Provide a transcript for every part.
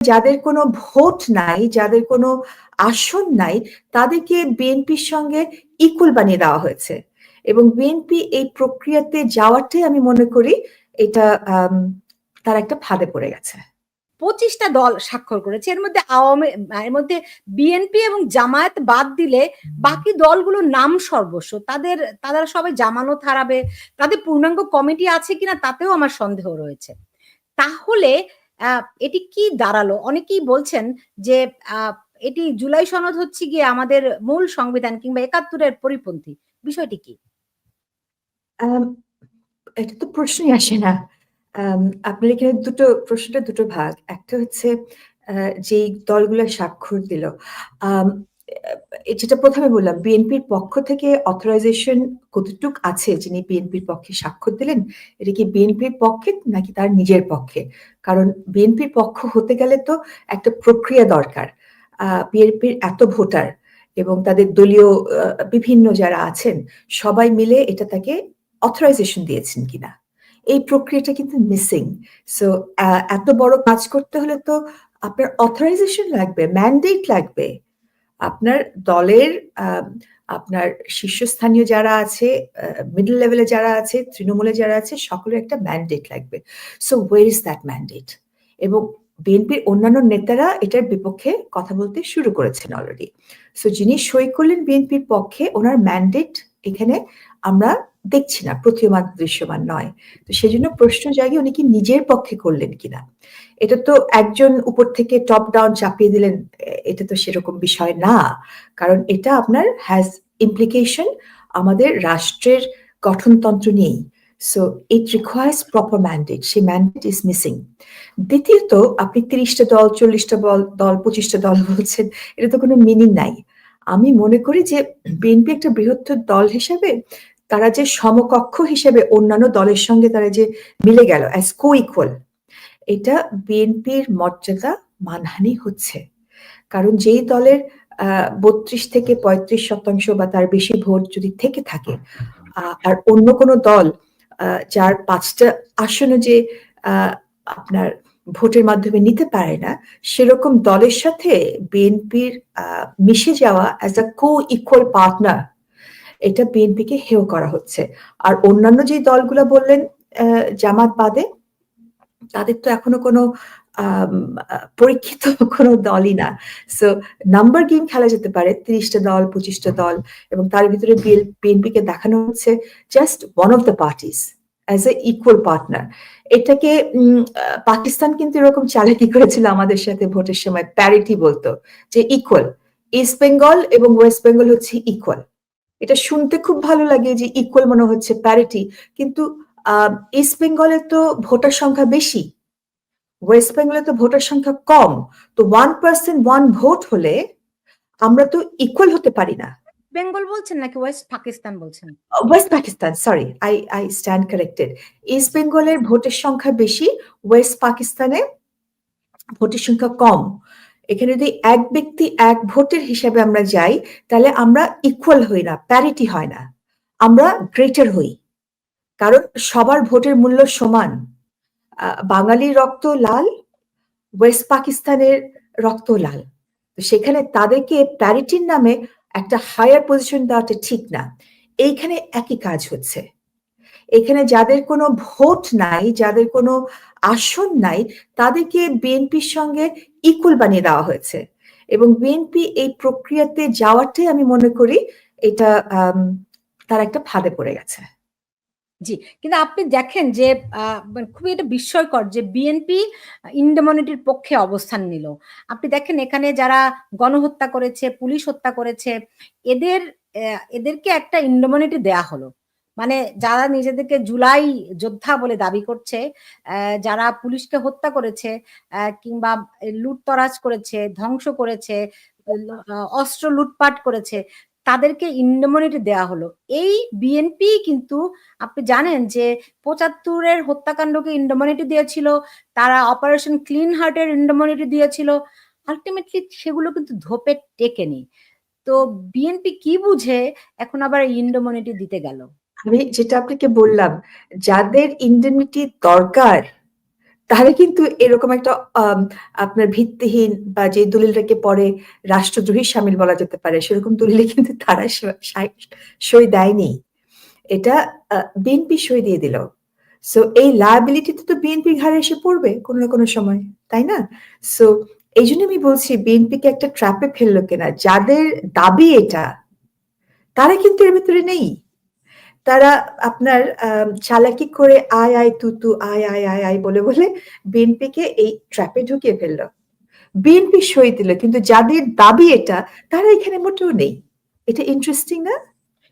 যাদের কোনো ভোট নাই, যাদের কোনো আসন নাই, তাদেরকে বিএনপির সঙ্গে ইকুয়াল বানিয়ে দেওয়া হয়েছে। এবং বিএনপি এই প্রক্রিয়াতে যাওয়াটাই আমি মনে করি এটা তার একটা ফাঁদে পড়ে গেছে। পঁচিশটা দল স্বাক্ষর করেছে। এর মধ্যে আওয়ামী, এর মধ্যে বিএনপি এবং জামায়াত বাদ দিলে বাকি দলগুলোর নাম সর্বস্ব। তাদের, তারা সবাই জামানত হারাবে, তাদের পূর্ণাঙ্গ কমিটি আছে কিনা তাতেও আমার সন্দেহ রয়েছে। তাহলে এটি কি দাঁড়াল? অনেকেই বলছেন যে এটি জুলাই সনদ হচ্ছে গিয়ে আমাদের মূল সংবিধান কিংবা একাত্তরের পরিপন্থী। বিষয়টি কি? এটা তো প্রশ্নই আসে না। আপনার এখানে দুটো, প্রশ্নটা দুটো ভাগ। একটা হচ্ছে যেই দলগুলো স্বাক্ষর দিল। যেটা প্রথমে বললাম বিএনপির পক্ষ থেকে অথরাইজেশন কতটুক আছে যিনি বিএনপির পক্ষে স্বাক্ষর দিলেন, এটা কি বিএনপির পক্ষে নাকি তার নিজের পক্ষে? কারণ বিএনপির পক্ষ হতে গেলে তো একটা প্রক্রিয়া দরকার। বিএনপির এত ভোটার এবং তাদের দলীয় বিভিন্ন যারা আছেন, সবাই মিলে এটা তাকে অথরাইজেশন দিয়েছেন কিনা। এই প্রক্রিয়াটা কিন্তু মিসিং সো এত বড় কাজ করতে হলে তো আপনার অথরাইজেশন লাগবে ম্যান্ডেট লাগবে। আপনার দলের আপনার শীর্ষস্থানীয় যারা আছে মিডল লেভেলে যারা আছে, তৃণমূলে যারা আছে, সকলের একটা ম্যান্ডেট লাগবে। So where is that mandate এবং বিএনপির অন্যান্য নেতারা এটার বিপক্ষে কথা বলতে শুরু করেছেন অলরেডি সো যিনি সই করলেন বিএনপির পক্ষে, ওনার ম্যান্ডেট এখানে আমরা দেখছি না, প্রতীয়মান দৃশ্যমান নয়। তো সেজন্য প্রশ্ন জাগে উনি কি নিজের পক্ষে করলেন কিনা। এটা তো একজন উপর থেকে টপ ডাউন চাপিয়ে দিলেন, এটা তো সেরকম বিষয় না। কারণ এটা আপনার হ্যাজ ইমপ্লিকেশন আমাদের রাষ্ট্রের গঠনতন্ত্র নিয়েই। So it requires proper mandate সেই ম্যান্ডেট ইজ মিসিং দ্বিতীয়ত, আপনি তিরিশটা দল, চল্লিশটা দল, পঁচিশটা দল বলছেন, এটা তো কোনো মিনিং নাই। আমি মনে করি যে বিএনপি একটা বৃহত্তর দল হিসেবে তারা যে সমকক্ষ হিসেবে অন্যান্য দলের সঙ্গে তারা যে মিলে গেল অ্যাজ কো ইকুয়াল এটা বিএনপির মর্যাদা মানহানি হচ্ছে। কারণ যেই দলের বত্রিশ থেকে পঁয়ত্রিশ শতাংশ বা তার বেশি ভোট যদি থেকে থাকে আর অন্য কোনো দল যার পাঁচটা আসনে যে আপনার ভোটের মাধ্যমে নিতে পারে না, সেরকম দলের সাথে বিএনপির মিশে যাওয়া as a co equal partner এটা বিএনপিকে হেয় করা হচ্ছে। আর অন্যান্য যে দলগুলো বললেন জামাত বাদে, তাদের তো এখনও কোনো পরীক্ষিত কোনো দলই না। সো নাম্বার গেম খেলা যেতে পারে, তিরিশটা দল, পঁচিশটা দল, এবং তার ভিতরে বিএনপিকে দেখানো হচ্ছে just one of the parties as a equal partner এটাকে পাকিস্তান কিন্তু এরকম চালাকি করেছিল আমাদের সাথে ভোটের সময় প্যারিটি বলতো, যে ইকুয়াল ইস্ট বেঙ্গল এবং ওয়েস্ট বেঙ্গল হচ্ছে ইকুয়াল এটা শুনতে খুব ভালো লাগে যে ইকুয়াল মনে হচ্ছে প্যারিটি কিন্তু ইস্ট বেঙ্গলে তো ভোটার সংখ্যা বেশি ওয়েস্ট বেঙ্গলে তো ভোটার সংখ্যা কম, তো ওয়ান পার্সেন্ট ওয়ান ভোট হলে আমরা তো ইকুয়াল হতে পারি না। বেঙ্গল বলছেন নাকি ওয়েস্ট পাকিস্তান বলছেন? West Pakistan sorry I I stand corrected east বেঙ্গলের ভোটের সংখ্যা বেশি ওয়েস্ট পাকিস্তানে ভোটের সংখ্যা কম। এখানে যদি এক ব্যক্তি এক ভোটের হিসাবে আমরা যাই, তাহলে আমরা ইকুয়াল হই না প্যারিটি হয় না। আমরা গ্রেটার হই। কারণ সবার ভোটের মূল্য সমান। বাঙালির রক্ত লাল ওয়েস্ট পাকিস্তানের রক্ত লাল। সেখানে তাদেরকে প্যারিটির নামে একটা হায়ার পজিশন দেওয়াটা ঠিক না। এইখানে একই কাজ হচ্ছে। এখানে যাদের কোনো ভোট নাই, যাদের কোনো আসন নাই, তাদেরকে বিএনপির সঙ্গে ইকুল বানিয়ে দেওয়া হয়েছে। এবং বিএনপি এই প্রক্রিয়াতে যাওয়াটাই আমি মনে করি এটা তার একটা ফাঁদে পড়ে গেছে। জি, কিন্তু আপনি দেখেন যে মানে খুবই এটা বিস্ময়কর যে বিএনপি ইন্ডেমনিটির পক্ষে অবস্থান নিল। আপনি দেখেন এখানে যারা গণহত্যা করেছে, পুলিশ হত্যা করেছে, এদের এদেরকে একটা ইন্ডেমনিটি দেয়া হলো। মানে যারা নিজেদেরকে জুলাই যোদ্ধা বলে দাবি করছে যারা পুলিশকে হত্যা করেছে কিংবা লুটতরাজ করেছে, ধ্বংস করেছে অস্ত্র লুটপাট করেছে তাদেরকে ইন্ডোমনিটি দেওয়া হলো। এই বিএনপি কিন্তু আপনি জানেন যে পঁচাত্তরের হত্যাকাণ্ডকে ইন্ডোমনিটি দিয়েছিল, তারা অপারেশন ক্লিন হার্টের ইন্ডোমনিটি দিয়েছিল আলটিমেটলি সেগুলো কিন্তু ধোপে টেকেনি। তো বিএনপি কি বুঝে, এখন আবার ইন্ডোমনিটি দিতে গেল? আমি যেটা আপনাকে বললাম, যাদের ইন্ডেমনিটি দরকার তাহলে কিন্তু এরকম একটা আপনার ভিত্তিহীন বা যে দলিলটাকে পরে রাষ্ট্রদ্রোহী শামিল বলা যেতে পারে, সেরকম দলিলে কিন্তু তারা সই দেয়নি। এটা বিএনপি সই দিয়ে দিল। সো এই লায়াবিলিটিতে তো বিএনপি ঘাড়ে এসে পড়বে কোনো না কোনো সময়, তাই না? সো এই জন্য আমি বলছি বিএনপিকে একটা ট্র্যাপ ফেলল কিনা। যাদের দাবি এটা, তারা কিন্তু এর ভেতরে নেই। তারা আপনার চালাকি করে আয়, আয় তু, তু, আয়, আয়, আয়, আয় বলে, বলে বিএনপিকে এই ট্র্যাপে ঢুকিয়ে ফেলল। বিএনপি সই দিল কিন্তু যাদের দাবি এটা, তারা এখানে মোটেও নেই। এটা ইন্টারেস্টিং না?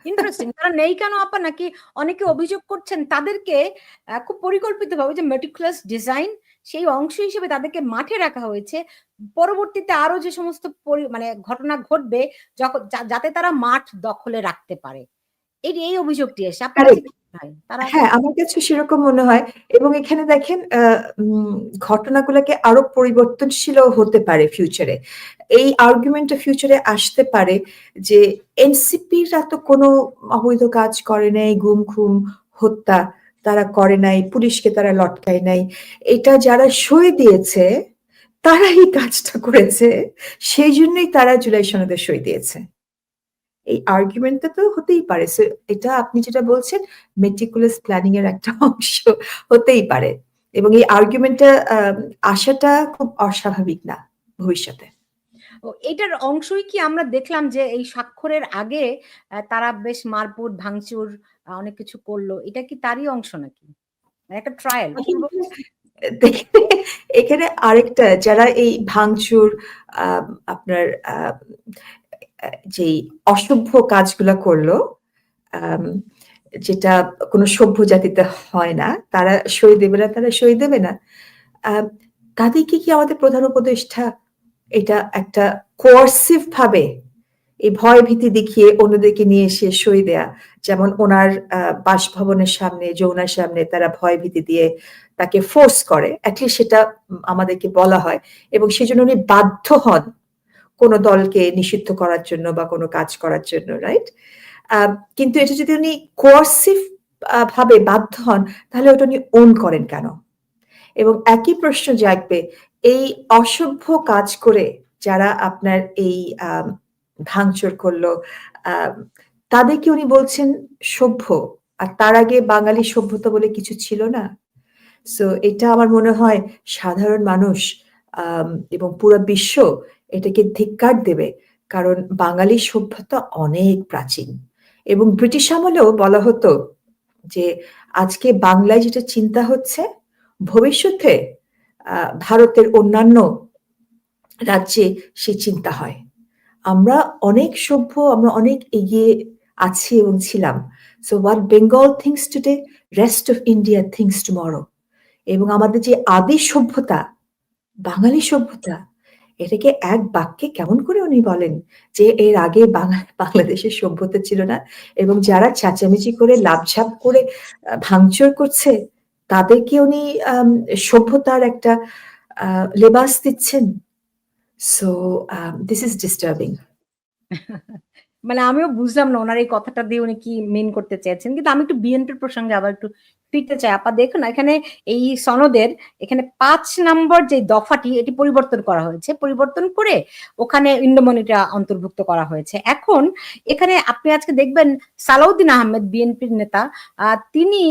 ইন্টারেস্টিং। তারা নেই কেন আপা? নাকি অনেকে অভিযোগ করছেন তাদেরকে খুব পরিকল্পিতভাবে যে মেটিকুলাস ডিজাইন সেই অংশ হিসেবে তাদেরকে মাঠে রাখা হয়েছে। পরবর্তীতে আরও যে সমস্ত মানে ঘটনা ঘটবে যখ যা যাতে তারা মাঠ দখলে রাখতে পারে। এই অভিযোগটি এসে আপনার কাছে হয়? আমার কাছেও সেরকম মনে হয় এবং এখানে দেখেন ঘটনাগুলোকে আরও পরিবর্তনশীলও হতে পারে ফিউচারে। এই আর্গুমেন্টটা ফিউচারে আসতে পারে যে এনসিপিরা তো কোনো অবৈধ কাজ করে নাই, গুম-খুম, হত্যা তারা করে নাই, পুলিশকে তারা লটকায় নাই। এটা যারা সই দিয়েছে, তারা এই কাজটা করেছে। সেই জন্যই তারা জুলাই সনদে সই দিয়েছে। এই আর্গুমেন্টটা তো হতেই পারে। এটা আপনি যেটা বলছেন মেটিকুলাস প্ল্যানিং এর একটা অংশ হতেই পারে। এবং এই আর্গুমেন্টটা আসাটা খুব অস্বাভাবিক না ভবিষ্যতে। এটার অংশই কি আমরা দেখলাম যে এই স্বাক্ষরের আগে তারা বেশ মারপুট, ভাঙচুর অনেক কিছু করল এটা কি তারই অংশ নাকি? একটা ট্রায়াল এখানে আরেকটা যারা এই ভাঙচুর আপনার যেই অসভ্য কাজগুলা করল যেটা কোনো সভ্য জাতিতে হয় না। তারা সই দেবে না, তারা সই দেবে না। তাদেরকে কি আমাদের প্রধান উপদেষ্টা এটা একটা কোয়ার্সিভ ভাবে এই ভয়-ভীতি দেখিয়ে অন্যদেরকে নিয়ে এসে সই দেয়া। যেমন ওনার বাসভবনের সামনে, যৌনার সামনে তারা ভয়-ভীতি দিয়ে তাকে ফোর্স করে। অ্যাটলিস্ট সেটা আমাদেরকে বলা হয় এবং সেজন্য উনি বাধ্য হন কোন দলকে নিষিদ্ধ করার জন্য বা কোন কাজ করার জন্য, রাইট? কিন্তু এটা যদি উনি কোয়ার্সিভ ভাবে বাধ্য হন, তাহলে ওটা উনি ওন করেন কেন? এবং একই প্রশ্ন জাগবে এই অসভ্য কাজ করে যারা আপনার এই ভাঙচুর করল, আ তাদেরকে উনি বলছেন সভ্য। আর তার আগে বাঙালি সভ্যতা বলে কিছু ছিল না? সো এটা আমার মনে হয় সাধারণ মানুষ এবং পুরো বিশ্ব এটাকে ধিক্কার দেবে। কারণ বাঙালি সভ্যতা অনেক প্রাচীন। এবং ব্রিটিশ আমলেও বলা হতো যে আজকে বাংলায় যেটা চিন্তা হচ্ছে, ভবিষ্যতে ভারতের অন্যান্য রাজ্যে সে চিন্তা হয়। আমরা অনেক সভ্য, আমরা অনেক এগিয়ে আছি এবং ছিলাম। So what Bengal thinks today, rest of India thinks tomorrow. এবং আমাদের যে আদি সভ্যতা, বাঙালি সভ্যতা, এটাকে এক বাক্যে কেমন করে উনি বলেন যে এর আগে বাংলা বাংলাদেশের সভ্যতা ছিল না এবং যারা চেঁচামেচি করে লাফঝাপ করে ভাঙচুর করছে, তাদেরকে উনি সভ্যতার একটা লেবাস দিচ্ছেন। So this is disturbing. মানে আমিও বুঝলাম না ওনার এই কথাটা দিয়ে উনি কি মেন করতে চেয়েছেন। কিন্তু আমি একটু বিএনপির প্রসঙ্গে আবার একটু ফিরতে চাই। আপা দেখুন এখানে এই সনদের এখানে পাঁচ নম্বর যে দফাটি, এটি পরিবর্তন করা হয়েছে। পরিবর্তন করে ওখানে ইন্ডোমনিটা অন্তর্ভুক্ত করা হয়েছে। এখন এখানে আপনি আজকে দেখবেন সালাউদ্দিন আহমেদ, বিএনপির নেতা তিনি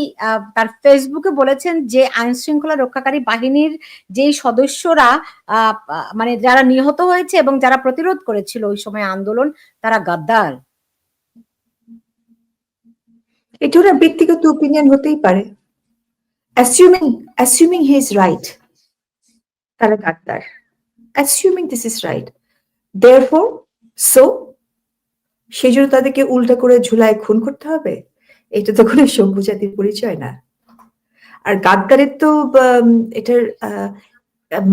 তার ফেসবুকে বলেছেন যে আইনশৃঙ্খলা রক্ষাকারী বাহিনীর যেই সদস্যরা মানে যারা নিহত হয়েছে এবং যারা প্রতিরোধ করেছিল ওই সময় আন্দোলন, তারা গাদ্দার। এটা ওনার ব্যক্তিগত ওপিনিয়ন হতেই পারে। Assuming assuming he is right. তারা গাদ্দার। Assuming this is right. Therefore so সেজন্য তাদেরকে উল্টা করে ঝুলায় খুন করতে হবে? এটা তো কোনো সভ্য জাতির পরিচয় না। আর গাদ্দারের তো এটার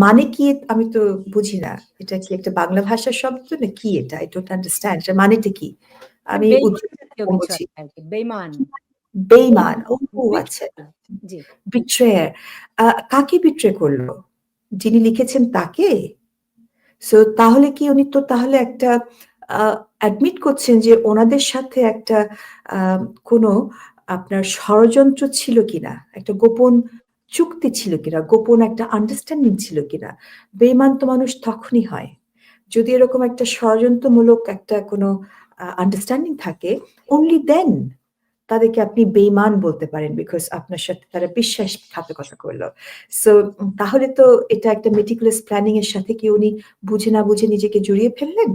মানে কি আমি তো বুঝি না। এটা কি একটা বাংলা ভাষার শব্দ না কি এটা? I don't understand এটার মানেটা কি? আমি। বেঈমান। বেঈমান। ও আচ্ছা। জি। বিট্রেয়ার। কাকে বিট্রে করল? যিনি লিখেছেন তাকে? সো তাহলে কি উনি তো তাহলে একটা অ্যাডমিট করছেন যে ওনাদের সাথে একটা কোনো আপনার ষড়যন্ত্র ছিল কিনা? একটা গোপন চুক্তি ছিল কিনা গোপন একটা আন্ডারস্ট্যান্ডিং ছিল কিনা বেইমান তো মানুষ তখনই হয় যদি এরকম একটা ষড়যন্ত্রমূলক একটা কোনো আন্ডারস্ট্যান্ডিং থাকে অনলি দেন তাদেরকে আপনি বেইমান বলতে পারেন বিকজ আপনার সাথে তারা বিশ্বাসঘাতকতা করল। সো তাহলে তো এটা একটা মেটিকুলাস প্ল্যানিং এর সাথে কি উনি বুঝে না বুঝে নিজেকে জড়িয়ে ফেললেন?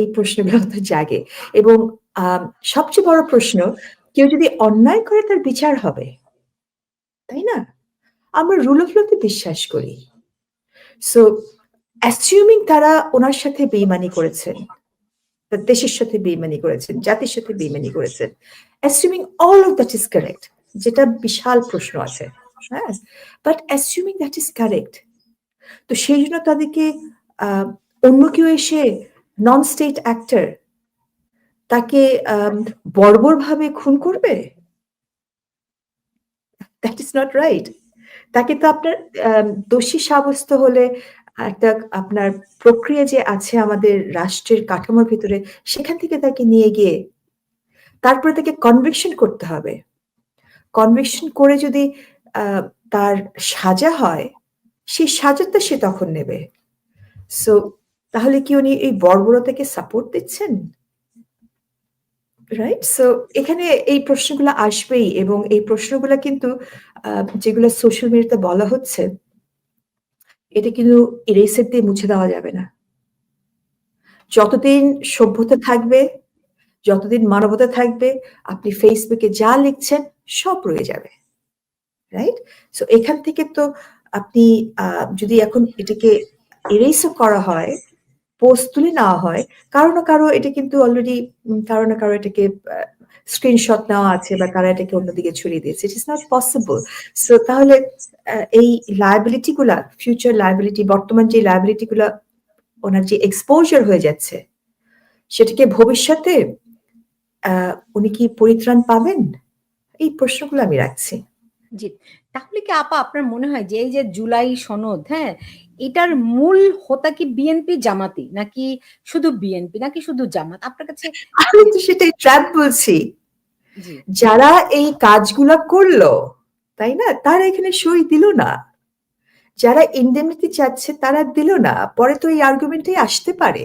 এই প্রশ্নগুলো তো জাগে। এবং সবচেয়ে বড় প্রশ্ন, কেউ যদি অন্যায় করে তার বিচার হবে, তাই না? আমরা রুল অফ লতে বিশ্বাস করি। সো অ্যাসিউমিং তারা ওনার সাথে বেইমানি করেছেন তার দেশের সাথে বেইমানি করেছেন জাতির সাথে বেইমানি করেছেন। Assuming all of that is correct যেটা বিশাল প্রশ্ন আছে হ্যাঁ? But assuming that is correct তো সেই জন্য তাদেরকে অন্য কেউ এসে নন স্টেট অ্যাক্টর তাকে বর্বরভাবে খুন করবে? দ্যাট ইজ নট রাইট তাকে তো আপনার দোষী সাব্যস্ত হলে একটা আপনার প্রক্রিয়া যে আছে আমাদের রাষ্ট্রের কাঠামোর ভিতরে, সেখান থেকে তাকে নিয়ে গিয়ে তারপরে তাকে কনভিকশন করতে হবে। কনভিকশন করে যদি তার সাজা হয়, সেই সাজাটা সে তখন নেবে। সো তাহলে কি উনি এই বর্বরতাকে সাপোর্ট দিচ্ছেন? রাইট সো এখানে এই প্রশ্নগুলো আসবেই এবং এই প্রশ্নগুলো কিন্তু যেগুলো সোশ্যাল মিডিয়াতে বলা হচ্ছে এটা কিন্তু ইরেসের দিয়ে মুছে দেওয়া যাবে না। যতদিন সভ্যতা থাকবে, যতদিন মানবতা থাকবে, আপনি ফেসবুকে যা লিখছেন সব রয়ে যাবে। রাইট সো এখান থেকে তো আপনি যদি এখন এটাকে এরেসও করা হয় পোস্ট তুলে নেওয়া হয়, কারও না কারও এটা কিন্তু অলরেডি কারও না কারও এটাকে স্ক্রিনশট নেওয়া আছে বা তারা এটাকে অন্যদিকে ছড়িয়ে দিয়েছে it is not possible so তাহলে এই লায়াবিলিটি গুলা ফিউচার লায়াবিলিটি বর্তমান যে লায়াবিলিটি গুলা, ওনার যে এক্সপোজার হয়ে যাচ্ছে, সেটাকে ভবিষ্যতে উনি কি পরিত্রাণ পাবেন? এই প্রশ্নগুলো আমি রাখছি। জি তাহলে কি আপা আপনার মনে হয় যে এই যে জুলাই সনদ হ্যাঁ এটার মূল হোতা কি বিএনপি জামাতি নাকি শুধু বিএনপি নাকি শুধু জামাত? আপনার কাছে আমি তো সেটাই ট্র্যাপ বলছি। যারা এই কাজগুলা করল তাই না? তারা এখানে সই দিল না। যারা ইন্ডেমনিটি চাচ্ছে তারা দিল না। পরে তো এই আর্গুমেন্টই আসতে পারে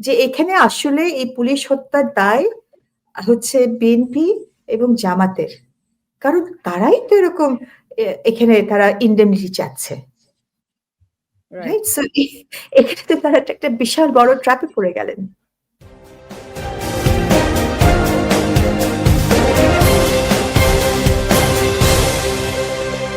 যে এখানে আসলে এই পুলিশ হত্যার দায় হচ্ছে বিএনপি এবং জামাতের। কারণ তারাই তো এরকম এখানে তারা ইন্ডেমনিটি চাচ্ছে। রাইট সো এখানে তো তারা একটা বিশাল বড় ট্র্যাপে পড়ে গেলেন।